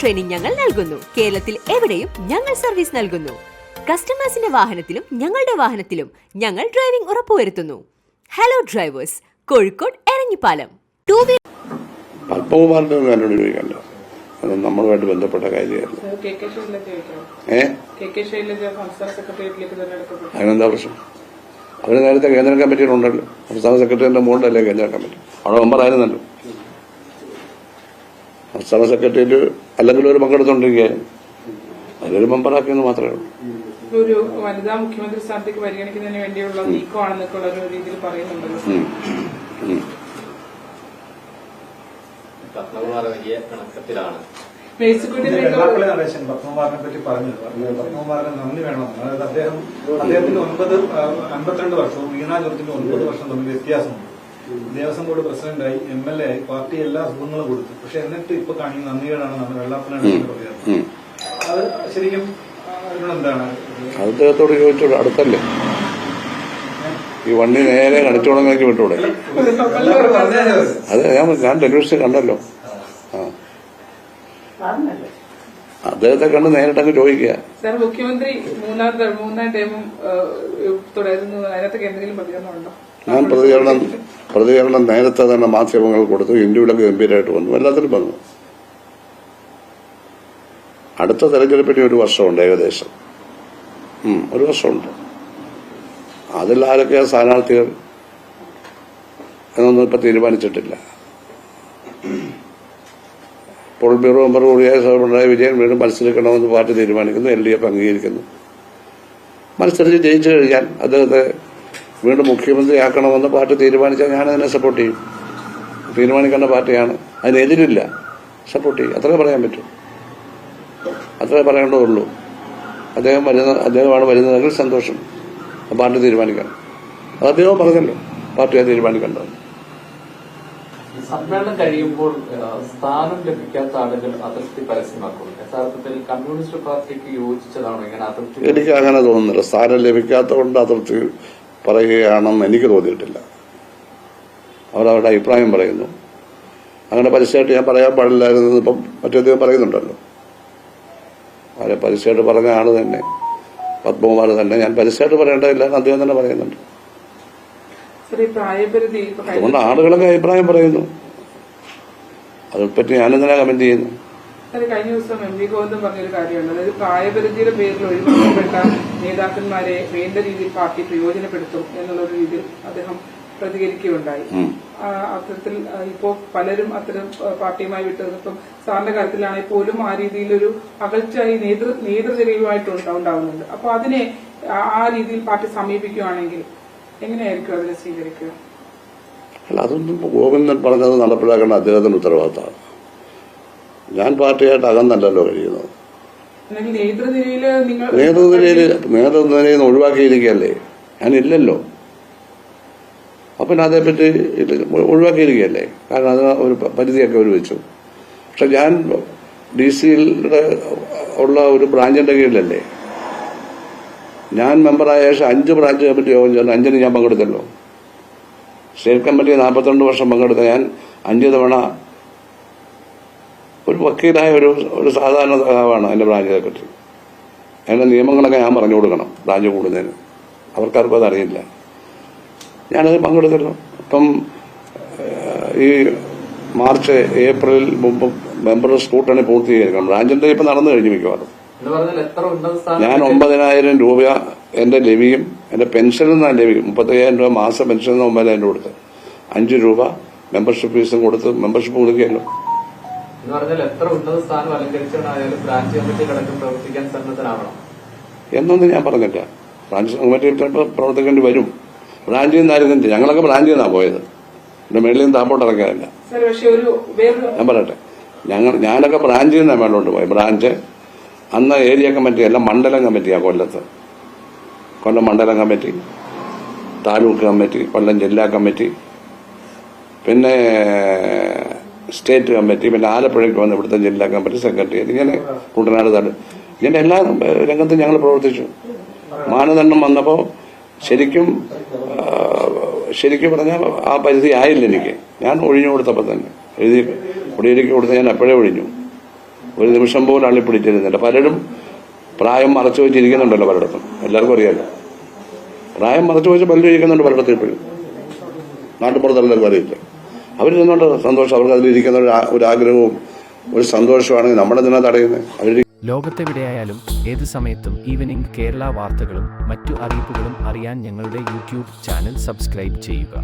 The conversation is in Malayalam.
ട്രെയിനിങ് ഞങ്ങൾ നൽകുന്നു. കേരളത്തിൽ എവിടെയും ഞങ്ങൾ സർവീസ് നൽകുന്നു. കസ്റ്റമേഴ്സിന്റെ വാഹനത്തിലും ഞങ്ങളുടെ വാഹനത്തിലും ഞങ്ങൾ ഡ്രൈവിംഗ് ഉറപ്പുവരുത്തുന്നു. Hello drivers Kozhikode Eranhipalam. Two wheeler പത്മകുമാറിന്റെ ഒന്നും എന്നോട് ചോദിക്കണ്ട? അത് നമ്മളുമായിട്ട് ബന്ധപ്പെട്ട കാര്യമായിരുന്നു. ഏ? അതിനെന്താ പ്രശ്നം? അവർ നേരത്തെ കേന്ദ്ര കമ്മിറ്റിയിലുണ്ടല്ലോ സംസ്ഥാന സെക്രട്ടറിയുടെ മുകളിലല്ലേ കേന്ദ്ര കമ്മിറ്റി? അവിടെ മെമ്പറായിരുന്നല്ലോ സംസ്ഥാന സെക്രട്ടറിയിൽ അല്ലെങ്കിൽ ഒരു പങ്കെടുത്തോണ്ടിരിക്കുക അതിലൊരു മെമ്പറാക്കിയെന്ന് മാത്രമേ ഉള്ളൂ. ഒരു വനിതാ മുഖ്യമന്ത്രി സ്ഥാനത്തേക്ക് പരിഗണിക്കുന്നതിന് വേണ്ടിയുള്ള നീക്കമാണെന്നൊക്കെ ഉള്ള ഒരു രീതിയിൽ പറയുന്നുണ്ടല്ലോ. പത്മകുമാർ വലിയ കണക്കത്തിലാണ് മേഴ്സിക്കുട്ടി വെള്ളാപ്പള്ളി നടേശൻ പത്മകുമാറിനെ പറ്റി പറഞ്ഞു പത്മകുമാറിന് നന്ദി വേണം. അതായത് അദ്ദേഹം അദ്ദേഹത്തിന് ഒൻപത് അമ്പത്തിരണ്ട് വർഷവും വീണാ ജോർജിന്റെ ഒൻപത് വർഷം തമ്മിൽ വ്യത്യാസമുണ്ട്. ദേവസ്വം ബോർഡ് പ്രസിഡന്റായി എം എൽ എ ആയി പാർട്ടി എല്ലാ സുഖങ്ങളും കൊടുത്തു. പക്ഷെ എന്നിട്ട് ഇപ്പൊ കാണിക്കുന്ന നന്ദികേടാണ് നമ്മൾ നടേശൻ പറയുന്നത്. അത് ശരിക്കും അതിനോടെന്താണ് അത് അദ്ദേഹത്തോട് ചോദിച്ചോളൂ അടുത്തല്ലേ? ഈ വണ്ടി നേരെ കണിച്ചോളങ്ങൾക്ക് വിട്ടൂടെ? അതെ ഞാൻ ഞാൻ ടെലിവിഷൻ കണ്ടല്ലോ. ആ. അദ്ദേഹത്തെ കണ്ട് നേരിട്ടങ്ങ് ചോദിക്കുക. സാർ മുഖ്യമന്ത്രി മൂന്നാം ത- മൂന്നാം ടൈമും തുടരുന്നു അതിനകത്തൊക്കെ എന്തെങ്കിലും പ്രതികരണം ഉണ്ടോ? ഞാൻ പ്രതികരണം പ്രതികരണം നേരത്തെ തന്നെ മാധ്യമങ്ങൾ കൊടുത്തു. ഇന്ത്യയിലൊക്കെ ഗംഭീരമായിട്ട് വന്നു. എല്ലാത്തിനും വന്നു. അടുത്ത തെരഞ്ഞെടുപ്പിന് ഒരു വർഷമുണ്ട് ഏകദേശം. ഒരു വർഷമുണ്ട്. അതിൽ ആരൊക്കെയാ സ്ഥാനാർത്ഥികൾ എന്നൊന്നും ഇപ്പൊ തീരുമാനിച്ചിട്ടില്ല. പോൾ ബ്യൂറോ മെമ്പർ കൂടിയായ പിണറായി വിജയൻ വീണ്ടും മത്സരിക്കണമെന്ന് പാർട്ടി തീരുമാനിക്കുന്നു എൽ ഡി എഫ് അംഗീകരിക്കുന്നു. മത്സരിച്ച് ജയിച്ചു കഴിഞ്ഞാൽ അദ്ദേഹത്തെ വീണ്ടും മുഖ്യമന്ത്രിയാക്കണമെന്ന് പാർട്ടി തീരുമാനിച്ചാൽ ഞാൻ അതിനെ സപ്പോർട്ട് ചെയ്യും. തീരുമാനിക്കേണ്ട പാർട്ടിയാണ്. അതിനെതിരില്ല. സപ്പോർട്ട് ചെയ്യും. അത്രേ പറയാൻ പറ്റൂ. അത്രേ പറയേണ്ടതുള്ളൂ. അദ്ദേഹം വരുന്ന അദ്ദേഹമാണ് വരുന്നതെങ്കിൽ സന്തോഷം. പാർട്ടി തീരുമാനിക്കണം. അത് അദ്ദേഹം പറഞ്ഞല്ലോ. പാർട്ടി തീരുമാനിക്കേണ്ടത്. സമ്മേളനം കഴിയുമ്പോൾ സ്ഥാനം ലഭിക്കാത്ത ആളുകൾ അതിർത്തി പരസ്യമാക്കുന്നു. യഥാർത്ഥത്തിൽ കമ്മ്യൂണിസ്റ്റ് പാർട്ടിക്ക് യോജിച്ചതാണോ ഇങ്ങനെ അതിർത്തി എനിക്ക് അങ്ങനെ തോന്നുന്നില്ല. സ്ഥാനം ലഭിക്കാത്തതുകൊണ്ട് അതിർത്തി പറയുകയാണെന്ന് എനിക്ക് തോന്നിയിട്ടില്ല. അവരവരുടെ അഭിപ്രായം പറയുന്നു. അങ്ങനെ പരസ്യമായിട്ട് ഞാൻ പറയാൻ പാടില്ലായിരുന്നു ഇപ്പം മറ്റേധികം പറയുന്നുണ്ടല്ലോ. അവരെ പരസ്യമായിട്ട് പറഞ്ഞ ആൾ തന്നെ പത്മകുമാർ തന്നെ. ഞാൻ പരസ്യമായിട്ട് പറയേണ്ടതില്ല അദ്ദേഹം തന്നെ പറയുന്നുണ്ട് സാർ ഈ പ്രായപരിധി ഇപ്പൊ കഴിഞ്ഞ- അതുകൊണ്ട് ആളുകളൊക്കെ അഭിപ്രായം പറയുന്നു. അതിനെപ്പറ്റി ഞാനെന്തിനാ കമന്റ് ചെയ്യുന്നു കഴിഞ്ഞ ദിവസം എം വി ഗോവിന്ദൻ പറഞ്ഞൊരു കാര്യമുണ്ട് അതായത് പ്രായപരിധിയുടെ പേരിൽ ഒഴിവാക്കപ്പെട്ട നേതാക്കന്മാരെ വേണ്ട രീതിയിൽ പാർട്ടി പ്രയോജനപ്പെടുത്തും എന്നുള്ള രീതിയിൽ അദ്ദേഹം പ്രതികരിക്കുകയുണ്ടായി. അത്തരത്തിൽ ഇപ്പോ പലരും അത്തരം പാർട്ടിയുമായി വിട്ടുനിന്നിപ്പം സാറിന്റെ കാര്യത്തിലാണെങ്കിൽ പോലും ആ രീതിയിലൊരു അകൽച്ച ഈ നേതൃ നേതൃനിരയുമായിട്ട് ഉണ്ടാവുന്നുണ്ട്. അപ്പൊ അതിനെ ആ രീതിയിൽ പാർട്ടി സമീപിക്കുകയാണെങ്കിൽ എങ്ങനെയായിരിക്കും അതിനെ സ്വീകരിക്കുക? അല്ല അതൊന്നും ഗോവിന്ദൻ പറഞ്ഞത് നടപ്പിലാക്കേണ്ട അദ്ദേഹത്തിന്റെ ഉത്തരവാദിത്തമാണ്. ഞാൻ പാർട്ടിയായിട്ട് അകന്നല്ലല്ലോ കഴിയുന്നത്. നേതൃനിരയിൽ നേതൃനിരയിൽ നേതൃനിരയിൽ നിന്ന് ഒഴിവാക്കിയിരിക്കുകയല്ലേ? ഞാനില്ലല്ലോ അപ്പൊ പിന്നെ അതേപ്പറ്റി ഇത് ഒഴിവാക്കിയിരിക്കുകയല്ലേ? കാരണം അത് ഒരു പരിധിയൊക്കെ അവർ വെച്ചു. പക്ഷെ ഞാൻ ഡി സിയുടെ ഉള്ള ഒരു ബ്രാഞ്ചിന്റെ കീഴിലല്ലേ? ഞാൻ മെമ്പറായ ശേഷം അഞ്ച് ബ്രാഞ്ച് കമ്മിറ്റി യോഗം ചേർന്ന് അഞ്ചിന് ഞാൻ പങ്കെടുത്തല്ലോ. സ്റ്റേറ്റ് കമ്മിറ്റി നാൽപ്പത്തിരണ്ട് വർഷം പങ്കെടുത്ത ഞാൻ അഞ്ച് തവണ ഒരു വക്കീലായ ഒരു ഒരു സാധാരണ സഖാവാണ് എന്റെ ബ്രാഞ്ച് സെക്രട്ടറി. അതിന്റെ നിയമങ്ങളൊക്കെ ഞാൻ പറഞ്ഞു കൊടുക്കണം ബ്രാഞ്ച് കൂടുന്നതിന്. അവർക്കാർക്കും അതറിയില്ല. ഞാനത് പങ്കെടുത്തല്ലോ അപ്പം ഈ മാർച്ച് ഏപ്രിൽ മുമ്പ് മെമ്പർ സ്കൂട്ടണി പൂർത്തീകരിക്കണം. ബ്രാഞ്ചിന്റെ ഇപ്പം നടന്നു കഴിഞ്ഞു മിക്കവാറും. ഞാൻ ഒമ്പതിനായിരം രൂപ എന്റെ ലവിയും എന്റെ പെൻഷനിൽ നിന്നാണ് ലഭിക്കും മുപ്പത്തയ്യായിരം രൂപ മാസ പെൻഷനിൽ നിന്ന് ഒമ്പതിനായിരം രൂപ കൊടുത്ത് അഞ്ച് രൂപ മെമ്പർഷിപ്പ് ഫീസും കൊടുത്ത് മെമ്പർഷിപ്പ് കൊടുക്കുകയല്ലോ. എന്നൊന്നും ഞാൻ പറഞ്ഞില്ല. ബ്രാഞ്ച് കമ്മിറ്റി ചിലപ്പോൾ പ്രവർത്തിക്കേണ്ടി വരും. ബ്രാഞ്ചിൽ നിന്നായിരുന്നു ഞങ്ങളൊക്കെ ബ്രാഞ്ചിൽ നിന്നാണ് പോയത്. എന്റെ മേളിൽ നിന്ന് താമ്പോട്ട് ഇറങ്ങാറില്ല. ഞാൻ പറയട്ടെ. ഞങ്ങൾ ഞാനൊക്കെ ബ്രാഞ്ചിൽ നിന്നാണ് മേളോട്ട് പോയി. ബ്രാഞ്ച് അന്ന് ഏരിയ കമ്മിറ്റി അല്ല മണ്ഡലം കമ്മിറ്റിയാണ് കൊല്ലത്ത്. കൊല്ലം മണ്ഡലം കമ്മിറ്റി താലൂക്ക് കമ്മിറ്റി കൊല്ലം ജില്ലാ കമ്മിറ്റി പിന്നെ സ്റ്റേറ്റ് കമ്മിറ്റി പിന്നെ ആലപ്പുഴയ്ക്ക് വന്ന് ഇവിടുത്തെ ജില്ലാ കമ്മിറ്റി സെക്രട്ടറി ഇങ്ങനെ കുട്ടനാട് തട ഇങ്ങനെ എല്ലാ രംഗത്തും ഞങ്ങൾ പ്രവർത്തിച്ചു. മാനദണ്ഡം വന്നപ്പോൾ ശരിക്കും ശരിക്കും പറഞ്ഞാൽ ആ പരിധി ആയില്ല എനിക്ക്. ഞാൻ ഒഴിഞ്ഞു കൊടുത്തപ്പോൾ തന്നെ. എഴുതി കുടിയേരിക്ക് കൊടുത്ത് ഞാൻ അപ്പോഴേ ഒഴിഞ്ഞു. ഒരു നിമിഷം പോലും അള്ളി പിടിച്ചിരുന്നില്ല. പലരും പ്രായം മറച്ചു വെച്ചിരിക്കുന്നുണ്ടല്ലോ പലയിടത്തും. എല്ലാവർക്കും അറിയാമല്ലോ പ്രായം മറച്ചു വെച്ച് പലരും ഇരിക്കുന്നുണ്ട് പലയിടത്തും ഇപ്പോഴും. നാട്ടുപുറത്ത് എല്ലാവർക്കും അറിയില്ല. അവർ നിന്നുകൊണ്ട് സന്തോഷം അവർക്ക് അതിലിരിക്കുന്ന ഒരു ആഗ്രഹവും ഒരു സന്തോഷമാണെങ്കിൽ നമ്മളെന്തിനാ തടയുന്നത് അവർ ലോകത്തെവിടെയായാലും ഏത് സമയത്തും ഈവനിംഗ് കേരള വാർത്തകളും മറ്റു അറിയിപ്പുകളും അറിയാൻ ഞങ്ങളുടെ യൂട്യൂബ് ചാനൽ സബ്സ്ക്രൈബ് ചെയ്യുക.